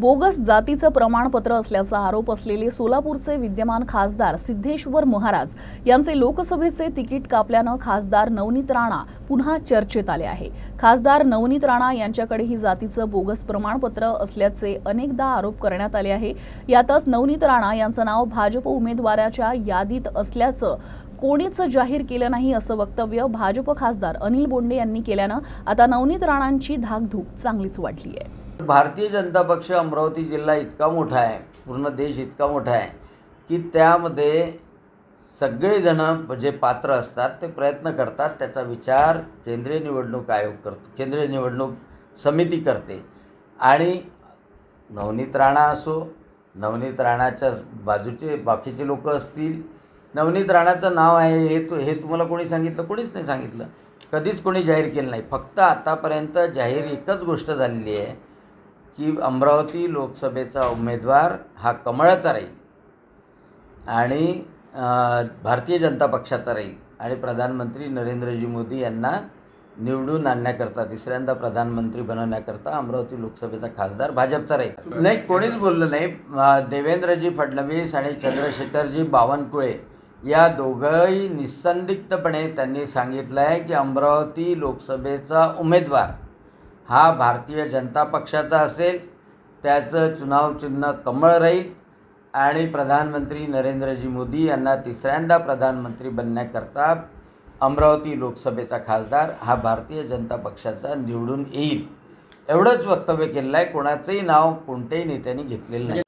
Bogus जातीचं प्रमाणपत्र असल्याचा आरोप असलेले सोलापूरचे विद्यमान खासदार सिद्धेश्वर महाराज यांचे लोकसभेचे तिकीट कापल्यानं खासदार नवनीत राणा पुन्हा चर्चेत आले आहे. खासदार नवनीत राणा यांच्याकडे ही जातीचं बोगस प्रमाणपत्र असल्याचे अनेकदा आरोप करण्यात आले आहे. यातच नवनीत राणा यांचं नाव भाजप उमेदवाराच्या यादीत असल्याचं कोणीच जाहीर केलं नाही असं वक्तव्य भाजप खासदार अनिल बोंडे यांनी केल्यानं आता नवनीत राणांची धाकधूक चांगलीच वाढली आहे. भारतीय जनता पक्ष अमरावती जिल्हा इतका मोठा आहे पूर्ण देश इतका मोठा आहे की त्यामध्ये सगळेजणं जे पात्र असतात ते प्रयत्न करतात त्याचा विचार केंद्रीय निवडणूक आयोग करतो केंद्रीय निवडणूक समिती करते. आणि नवनीत राणा असो नवनीत राणाच्या बाजूचे बाकीचे लोक असतील नवनीत राणाचं नाव आहे हे तू हे तुम्हाला कोणी सांगितलं? कोणीच नाही सांगितलं. कधीच कोणी जाहीर केलं नाही. फक्त आतापर्यंत जाहीर एकच गोष्ट झालेली आहे की अमरावती लोकसभेचा उमेदवार हा कमळाचा राहील आणि भारतीय जनता पक्षाचा राहील आणि प्रधानमंत्री नरेंद्रजी मोदी यांना निवडून आणण्याकरता तिसऱ्यांदा प्रधानमंत्री बनवण्याकरता अमरावती लोकसभेचा खासदार भाजपचा राहील. नाही कोणीच बोललं नाही. देवेंद्रजी फडणवीस आणि चंद्रशेखरजी बावनकुळे या दोघंही निसंदिग्धपणे त्यांनी सांगितलं आहे की अमरावती लोकसभेचा उमेदवार हा भारतीय जनता पक्षाचा असेल त्याचं चुनाव चिन्ह कमळ राहील आणि प्रधानमंत्री नरेंद्रजी मोदी यांना तिसऱ्यांदा प्रधानमंत्री बनण्याकरता अमरावती लोकसभेचा खासदार हा भारतीय जनता पक्षाचा निवडून येईल. एवढंच वक्तव्य केलेलं आहे. कोणाचंही नाव कोणत्याही नेत्यांनी घेतलेलं नाही.